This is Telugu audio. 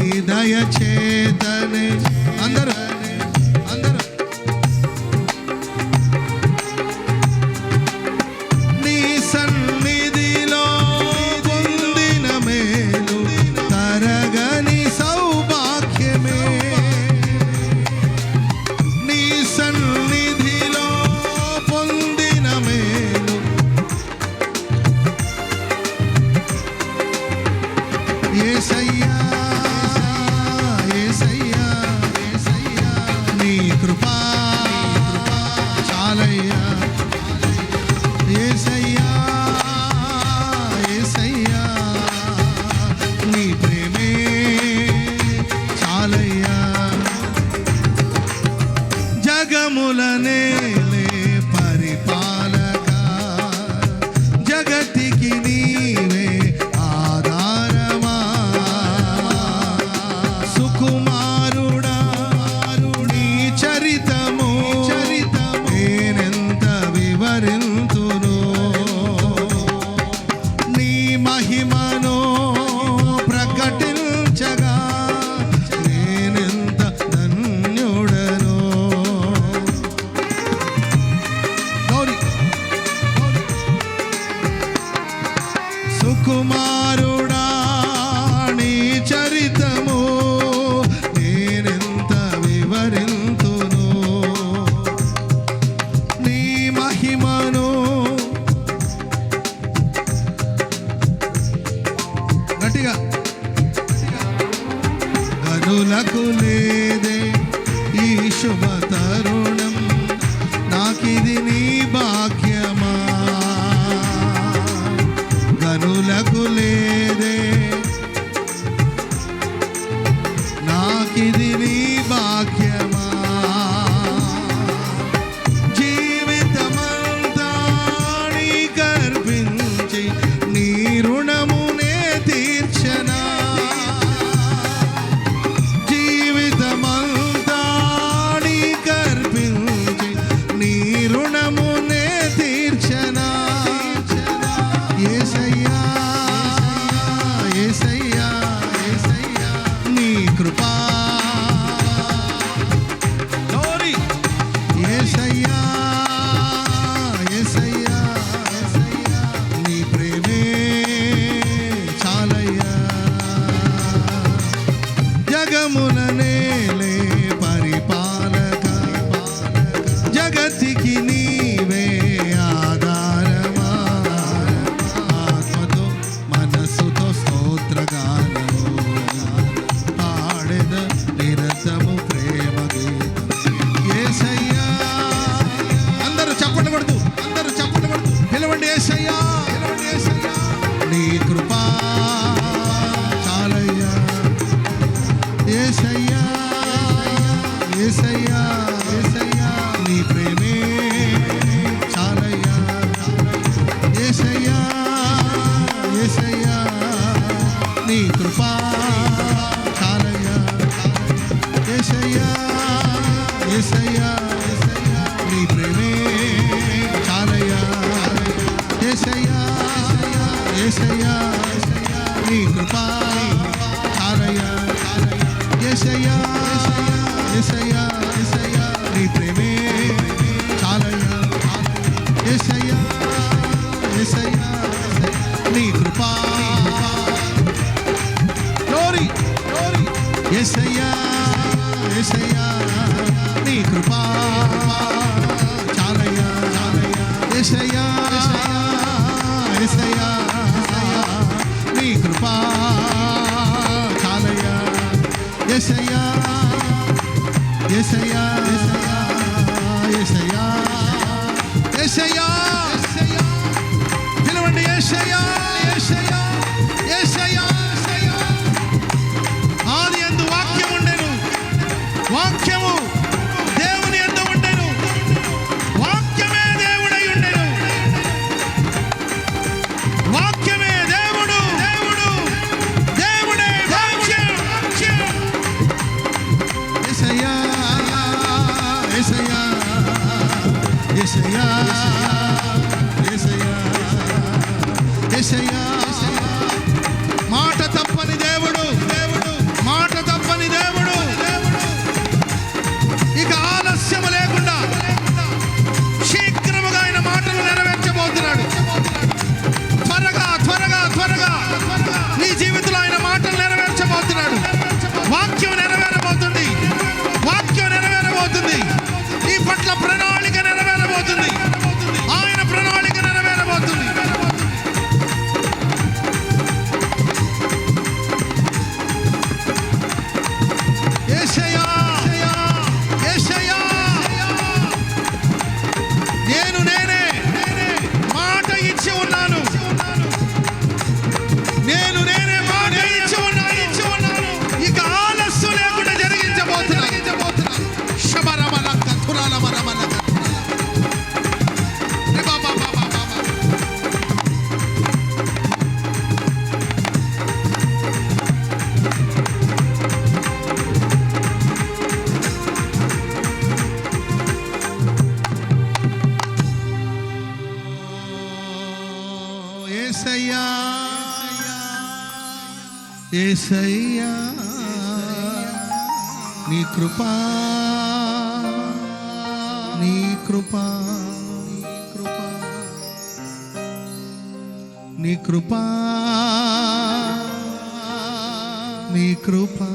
దయచేతనే. అందరూ అందరూ. నీ సన్నిధిలో పొందిన మేలు తరగని సౌభాగ్యమే. నీ సన్నిధిలో పొందిన మేలు. ఏసయ్యా మహిమను ప్రకటించగా నేనెంత ధన్యుడను? సుకుమారు খোলা খুলে দে ঈশ্বর tikini कृपा कारय कारय यशया यशया ఏసయ్యా ఏసయ్యా ఏసయ్యా ఏసయ్యా పిలవండి ఏసయ్యా. ఏసయ్యా ఏసయ్యా నీ కృపా నీ కృపా నీ కృపా నీ కృపా. నీ కృపా